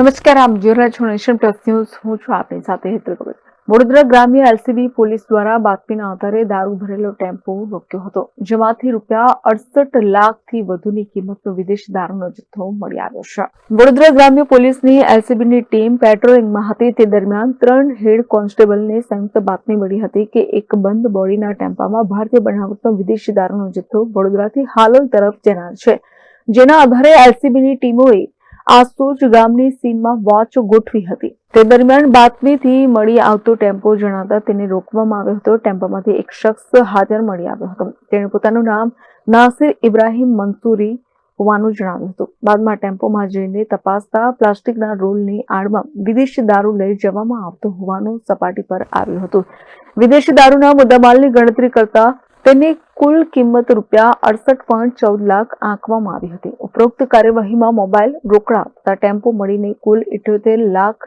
નમસ્કાર, આપ જોઈ રહ્યા છો નેશન પ્લસ ન્યૂઝ. હું છું આપની સાથે હેતુ ભગત. વડોદરા ગ્રામ્ય એલસીબી પોલીસ દ્વારા બાતમીના આધારે દારૂ ભરેલો ટેમ્પો રોક્યો હતો, જેમાંથી રૂપિયા અડસઠ લાખથી વધુની કિંમતનો વિદેશી દારૂનો જથ્થો મળી આવ્યો છે. વડોદરા ગ્રામ્ય પોલીસની એલસીબીની ટીમ પેટ્રોલિંગમાં હતી. તે દરમિયાન ત્રણ હેડ કોન્સ્ટેબલને સંયુક્ત બાતમી મળી હતી કે એક બંધ બોડીના ટેમ્પામાં ભારતીય બનાવટનો વિદેશી દારૂનો જથ્થો વડોદરાથી હાલોલ તરફ જનાર છે. જેના આધારે એલસીબીની ટીમોએ આસોજ ગામની સીમમાં વોચ ગોઠવી હતી. તે દરમિયાન બાતમીથી મળી આવતો ટેમ્પો જણાતા તેને રોકવામાં આવ્યો હતો. ટેમ્પામાંથી એક શખ્સ હાજર મળી આવ્યો હતો. તેણે પોતાનું નામ નાસિર ઇબ્રાહિમ મંસૂરી હોવાનું જણાવ્યું હતું. બાદમાં ટેમ્પોમાં જઈને તપાસતા પ્લાસ્ટિકના રોલની આડમાં વિદેશી દારૂ લઈ જવામાં આવતો હોવાનું સપાટી પર આવ્યું હતું. વિદેશી દારૂના મુદ્દામાલની ગણતરી કરતા તેની કુલ કિંમત રૂપિયા અડસઠ પોઈન્ટ ચૌદ લાખ આંકવામાં આવી હતી. ઉપરોક્ત કાર્યવાહીમાં મોબાઈલ રોકડા તથા ટેમ્પો મળીને કુલ ઇઠ્યોતેર લાખ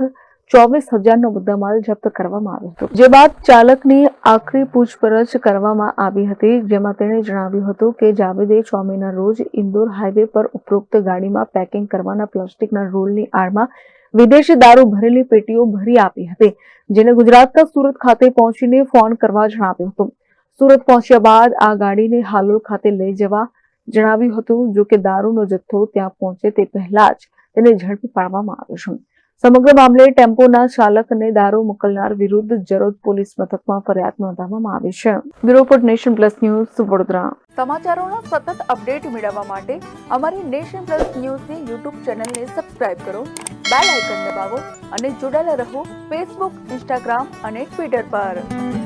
ચોવીસ હજારનો મુદ્દામાલ જપ્ત કરવામાં આવ્યો હતો. જે બાદ ચાલકની આખરી પૂછપરછ કરવામાં આવી હતી, જેમાં તેણે જણાવ્યું હતું કે જાવેદે છ મહિના રોજ ઇન્દોર હાઈવે પર ઉપરોક્ત ગાડીમાં પેકિંગ કરવાના પ્લાસ્ટિકના રોલની આડમાં વિદેશી દારૂ ભરેલી પેટીઓ ભરી આપી હતી, જેને ગુજરાતના સુરત ખાતે પહોંચીને ફોન કરવા જણાવ્યું હતું. સુરત પહોંચ્યા બાદ આ ગાડીને હાલોલ ખાતે લઈ જવા જણાવ્યું હતું. જો કે દારૂનો જથ્થો ત્યાં પહોંચે તે પહેલા જ તેને ઝડપી પાડવામાં આવ્યો છે. સમગ્ર મામલે ટેમ્પોના ચાલક અને દારૂ મોકલનાર વિરુદ્ધ જરોદ પોલીસ મથકમાં ફરિયાદ નોંધાવવામાં આવી છે. Bureau report nation plus news Vadodara. સમાચારોનો સતત અપડેટ મેળવવા માટે અમારી નેશન પ્લસ ન્યૂઝની યુટ્યુબ ચેનલને સબસ્ક્રાઇબ કરો, બેલ આઇકન દબાવો અને જોડાયેલા રહો ફેસબુક, ઇન્સ્ટાગ્રામ અને ટ્વિટર પર.